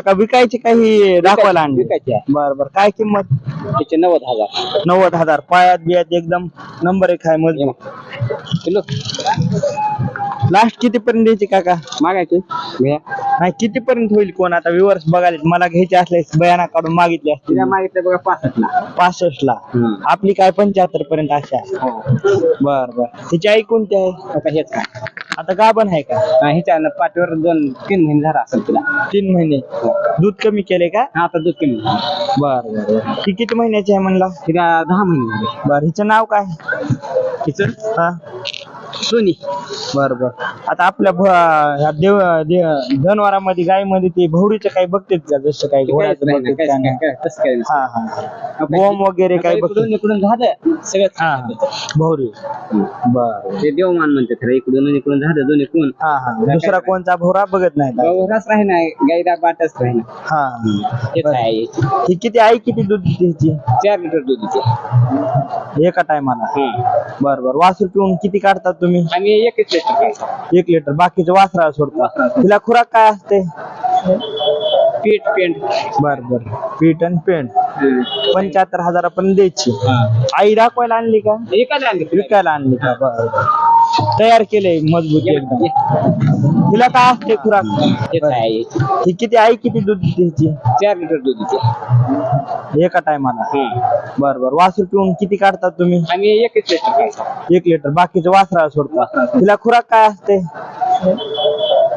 का विकायची काही दाखवायला आणली? विकायची आहे. बर बर. काय किंमत? त्याचे नव्वद हजार. नव्वद हजार. पायात बियात एकदम नंबर एक आहे किलो? लास्ट किती पर्यंत द्यायची काका? मागायचे. नाही किती पर्यंत होईल कोण? आता विवर्स बघायला मला घ्यायचे असले बयाना काढून मागितले असते तिला मागितलं बघा पासष्ट ला पासष्ट ला. आपली काय पंच्याहत्तर पर्यंत अशा? हो. बर बर. तिची आई कोणती आहे? आता हेच काय? आता गाभण आहे का? हा, हिच्या पाठीवर दोन तीन महिने झाला असेल तिला. तीन महिने. दूध कमी केले का? हा आता दूध कमी झालं. बर बर ती किती महिन्याची आहे म्हणला? तिला दहा महिने बर हिचं नाव काय? तिचं हा. सोनी. बर बर. आता आपल्या भ- ह्या देव दे- जनावरांमध्ये गायमध्ये ते भवरीचं काही बघतेत का? जसं काही घोड्याचं बघतेत का नाही, हा हा वगैरे काही बघते इकडून इकडून झालं सगळं हा भवरी. बर. ते देवमान म्हणते खरं इकडून आणि इकडून झालं दोन्ही कोण? हा हा. दुसरा कोणता भोवरा बघत नाही का? गौराच राही ना गाईला बाटच राही ना हा. बरं. ही किती आई किती दूध देते हिची? चार लिटर दुधीचे एका टायमाला. हा. बर बर. वासरू पिऊन किती काढतात तुम्ही? आम्ही एकच लिटर काढतो. एक लिटर बाकीचं वासरा सोडता. तिला खुराक काय असते? पीठ पेंट बर बर. पीठ आणि पेंट पंच्याहत्तर हजारापर्यंत द्यायची. हा. आई दाखवायला आणली का? एकाला आणली. विकायला आणली का? बर तयार केले मजबूत एकदम. तिला काय असते खुराक? ही किती आई किती दूध देते हिची चार लिटर दुधीचे एका टायमाला. हा. बर बर. वासरू पिऊन किती काढतात तुम्ही? आम्ही एकच लिटर काढतो. एक लिटर बाकीचं वासरा सोडता. तिला खुराक काय असते?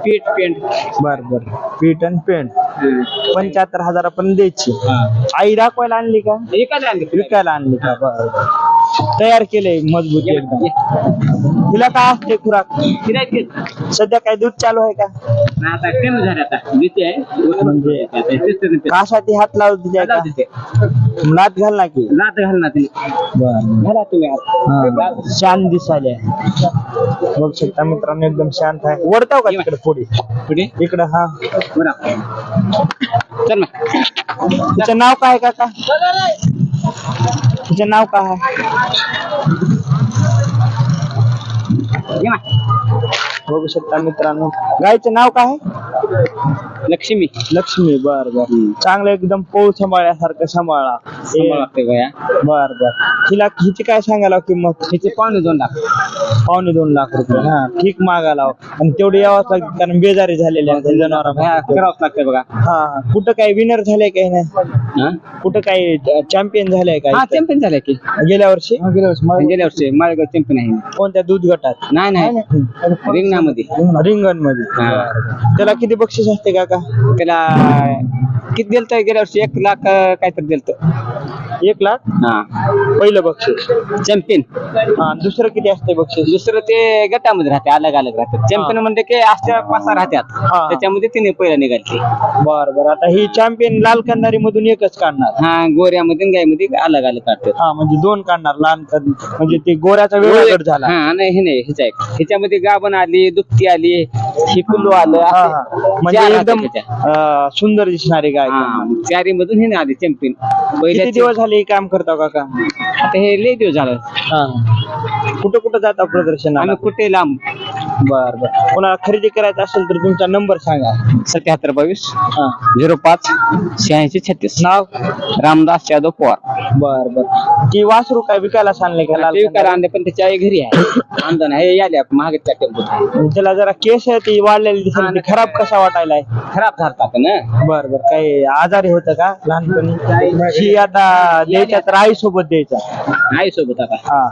पीठ पेंट बर बर. पीठ आणि पेंट पंच्याहत्तर हजारापर्यंत द्यायची. आई दाखवायला आणली का? एकाला आणली. विकायला आणली का? बर. तयार केले मजबूत एकदम. तिला काय असते खुराक? सध्या काय दूध चालू आहे का? आता कमी झाले भीती म्हणजे हात लावत तिच्या का. लात घाल ना की. लाथ घाल ना तिने बर घाला तुम्ही. शांत दिसायला. बघ शकता मित्रांनो एकदम शांत आहे. वरताव का तिकडे पुढे? पुढे? इकडं हा. बरं. चल ना तिचं नाव काय काका? तिचं नाव ना. बघू शकता मित्रांनो. गायचं नाव काय आहे? लक्ष्मी. लक्ष्मी बर बर. चांगलं एकदम पोळ सांभाळल्यासारखं सांभाळा. गया बर बर. तिला हिची काय सांगायला किंमत? हिचे पावणे दोन लाख. पावणे दोन लाख रुपये. हा ठीक मागायला आणि तेवढे यावंच लागते कारण बेजारी झालेली आहे. जनावर हा, करावंच लागते बघा. हा कुठं काही विनर झाले काही नाही? हा? कुठं काही चॅम्पियन झाले हा काय चॅम्पियन झाले की. गेल्या वर्षी? गेल्या वर्षी. माळेगाव चॅम्पियन आहे. कोणत्या दूध गटात? नाही नाही. रिंगणामध्ये. रिंगणमध्ये हा. त्याला किती बक्षीस असते काका? त्याला किती दिलत गेल्या वर्षी एक लाख अं, काहीतरी दिलत एक लाख? हा. पहिलं बक्षीस. चॅम्पियन. हा दुसरं किती असते बक्षीस? दुसरं ते गटामध्ये राहते अलग अलग राहतात. चॅम्पियन म्हणजे की अशा पाच सहा राहतात. हा. त्याच्यामध्ये तिने पहिला निघाली बर बर. आता ही चॅम्पियन लाल कंदारी मधून एकच काढणार. हा गोऱ्यामध्ये आणि गायमध्ये अलग अलग काढतात. हा म्हणजे दोन काढणार लहान म्हणजे ते गोऱ्याचा वेगळा गट झाला. हा नाही हे नाही ह्याच्या आहे. ह्याच्यामध्ये गाभण आली दुपटी आली ही कुल्लू आलं हा. हा. म्हणजे एकदम. अं, सुंदर दिसणारी गाय चारी मधून हे नाही आली चॅम्पियन. पहिल्या किती दिवस झाले हे काम करता काका आता हे लय दिवस झालं. हा. कुठं कुठं जाता प्रदर्शनाला? आम्ही कुठे लांब? बर बर. कोणाला खरेदी करायचं असेल तर तुमचा नंबर सांगा. सत्याहत्तर बावीस हा. झिरो पाच शहाऐंशी छत्तीस. नाव? रामदास यादव पवार. बर बर. ती वासरू काय विकायला सांगले का लाल विकायला आणले पण त्याची आई घरी आहे. आमदान हे याले मागच्या टेम्पोत? त्याला जरा केस आहे ती वाढलेली दिसेल. ती खराब कसा वाटायलाय? खराब झालता ना? बर बर. काही आजारी होतं का लहानपणी? आता द्यायच्या तर आई सोबत द्यायचा आई सोबत आता. हा.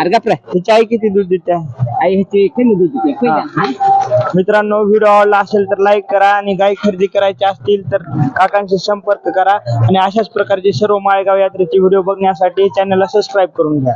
अरे गपरा. तिची आई किती दूध देते? आई ह्याची कमी दूध देते. पहिल्या. मित्रांनो व्हिडिओ आवडला असेल तर लाईक करा आणि गाय खरेदी करायची असतील तर काकांशी संपर्क करा आणि अशाच प्रकारचे सर्व माळेगाव यात्रेचे व्हिडिओ बघण्यासाठी चॅनलला सबस्क्राईब करून घ्या